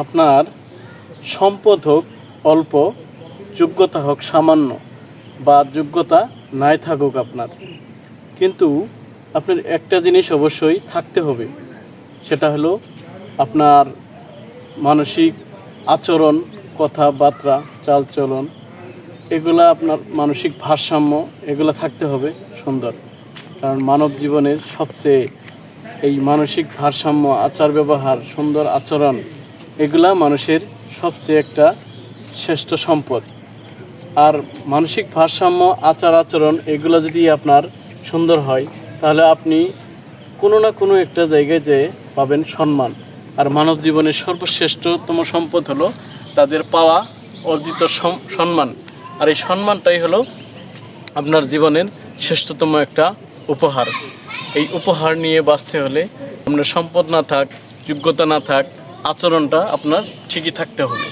আপনার সম্পদ হোক, অল্প, যোগ্যতা হোক, সামান্য বা যোগ্যতা নাই থাকুক আপনার। কিন্তু আপনার একটা জিনিস অবশ্যই থাকতে হবে, সেটা হলো আপনার মানসিক আচরণ, কথাবার্তা, চালচলন, এগুলা আপনার মানসিক ভারসাম্য, এগুলো থাকতে হবে সুন্দর। কারণ মানব জীবনের সবচেয়ে এই মানসিক ভারসাম্য আচার ব্যবহার সুন্দর আচরণ এগুলা মানুষের সবচেয়ে একটা শ্রেষ্ঠ সম্পদ। আর মানসিক ভারসাম্য, আচার আচরণ এগুলো যদি আপনার সুন্দর হয়, তাহলে আপনি কোনো না কোনো একটা জায়গায় যেয়ে পাবেন সম্মান। আর মানব জীবনের সর্বশ্রেষ্ঠতম সম্পদ হলো তাদের পাওয়া অর্জিত সম- সম্মান। আর এই সম্মানটাই হলো আপনার জীবনের শ্রেষ্ঠতম একটা উপহার। এই উপহার নিয়ে বাঁচতে হলে আপনার সম্পদ না থাক, যোগ্যতা না থাক আচরণটা আপনার ঠিকই থাকতে হবে।